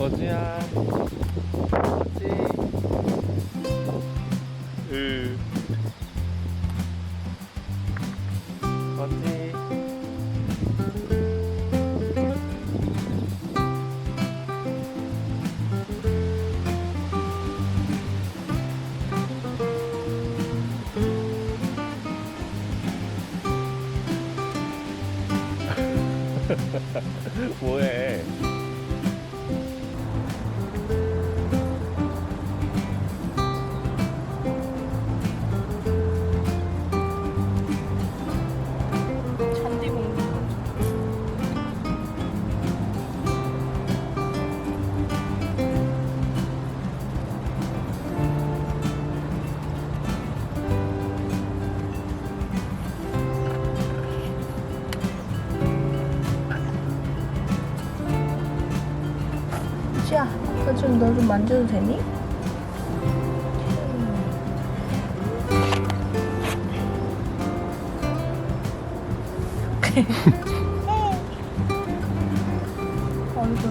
버즈야. 버즈. 으. 버즈. 뭐해? 자, 그좀 너좀 만져도 되니? 얼굴,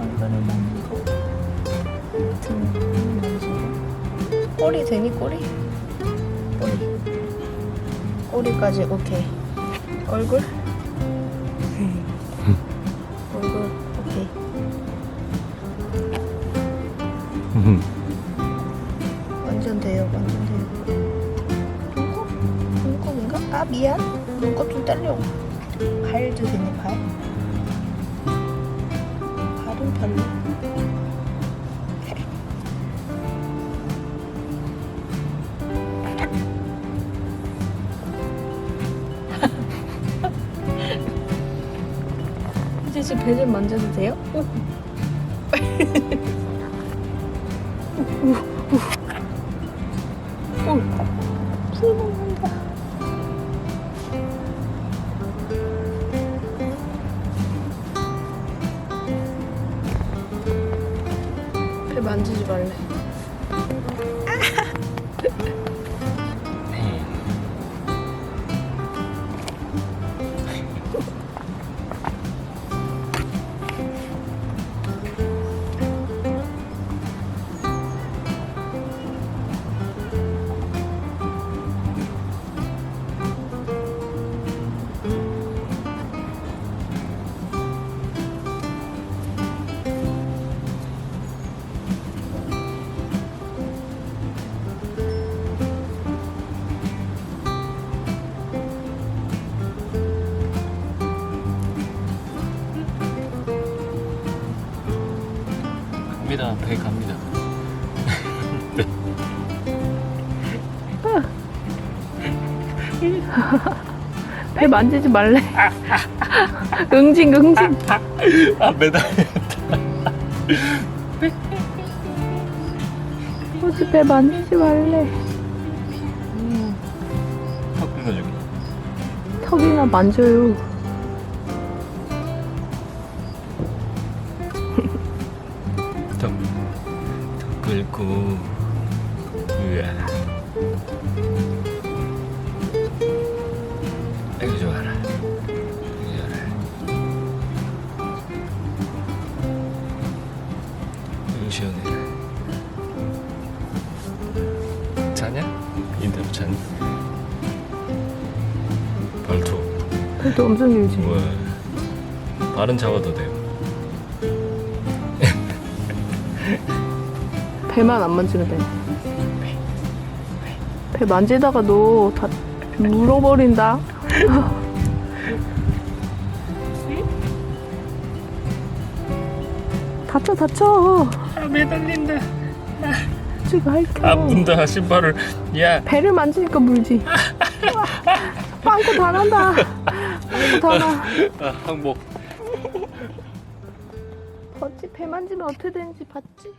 얼굴을 만지고. 등 만지고 꼬리 되니 꼬리? 꼬리. 꼬리까지 오케이. 얼굴? 얼굴 완전 돼요 완전 돼요 눈곱? 눈곱인가? 아 미안 눈곱 좀 딸려 발도 되니 발? 발은 별로 이제 제배좀 만져도 돼요? 풀 먹는다. 배 만지지 말래. 갑니다. 배 갑니다. 배 만지지 말래. 응징, 응징. 아 매달. 어지 배 만지지 말래. 턱. 턱이나 만져요. 턱 긁고. 으아. 아이고 좋아라. 아이고 좋아라. 아이고 시원해라. 자냐? 인터뷰 자냐? 발톱. 배도 엄청 길지. 와. 발은 잡아도 돼요. 배만 안 만지면 돼. 배 만지다가 너 다 물어버린다. 다쳐 다쳐. 아 매달린다. 지금 할게. 아픈다 신발을. 야. 배를 만지니까 물지. 빵꾸 다 난다. 빵꾸 다 나. 아, 항복. 봤지? 배 만지면 어떻게 되는지 봤지?